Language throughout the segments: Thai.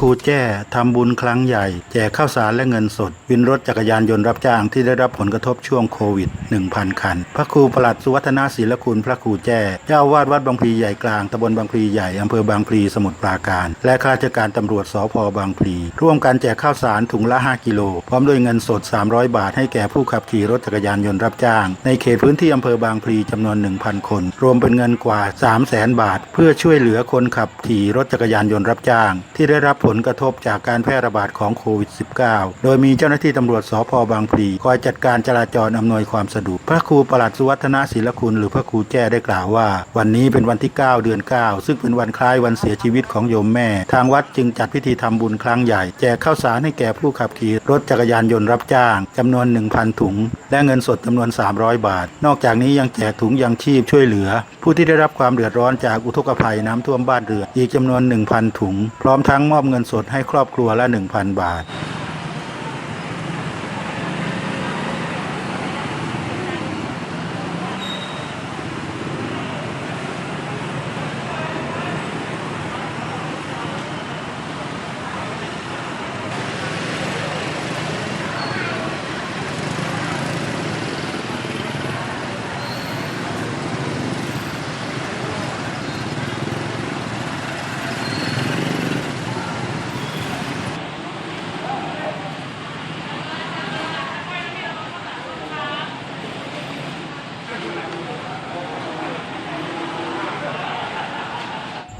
ครูแจ้ทำบุญครั้งใหญ่ แจกข้าวสารและเงินสด วินรถจักรยานยนต์รับจ้างที่ได้รับผลกระทบช่วงโควิด 1,000 คัน พระครูประหลัดสุวัฒนาศิลคุณพระครูแจ้เจ้าวาดวัดบางพลีใหญ่กลางตำบลบางพลีใหญ่อำเภอบางพลีสมุทรปราการ และข้าราชการตำรวจสพบางพลีร่วมกันแจกข้าวสารถุงละ 5 กิโล พร้อมด้วยเงินสด 300 บาทให้แก่ผู้ขับขี่รถจักรยานยนต์รับจ้าง ในเขตพื้นที่อำเภอบางพลีจำนวน 1,000 คน รวมเป็นเงินกว่า 300,000 บาท เพื่อช่วยเหลือคนขับขี่รถจักรยานยนต์รับจ้าง ที่ได้รับผลกระทบจากการแพร่ระบาดของโควิด -19 โดยมีเจ้าหน้าที่ตำรวจสพบางพลีคอยจัดการจราจรอำนวยความสะดวก พระครูประหลัดสุวัฒนศิลคุณหรือพระครูแจ้ได้กล่าวว่า วันนี้เป็นวันที่ 9 เดือน 9 ซึ่งเป็นวันคล้ายวันเสียชีวิตของโยมแม่ ทางวัดจึงจัดพิธีทำบุญครั้งใหญ่ แจกข้าวสารให้แก่ผู้ขับขี่รถจักรยานยนต์รับจ้างจำนวน 1,000 ถุง และเงินสดจำนวน 300 บาท นอกจากนี้ยังแจกถุงยังชีพช่วยเหลือ ผู้ที่ได้รับความเดือดร้อนจากอุทกภัยน้ำท่วมบ้านเรือนอีกจำนวน 1,000 ถุง พร้อมทั้งมอบเงินงินสดให้ครอบครัวละ 1,000 บาท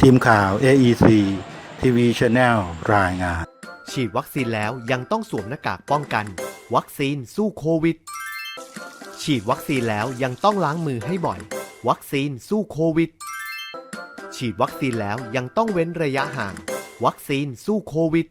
ทีมข่าว AEC ทีวีช n e l รายงาน ฉีดวัคซีนแล้วยังต้องสวมหน้ากากป้องกัน วัคซีนสู้โควิด ฉีดวัคซีนแล้วยังต้องล้างมือให้บ่อย วัคซีนสู้โควิด ฉีดวัคซีนแล้วยังต้องเว้นระยะห่าง วัคซีนสู้โควิด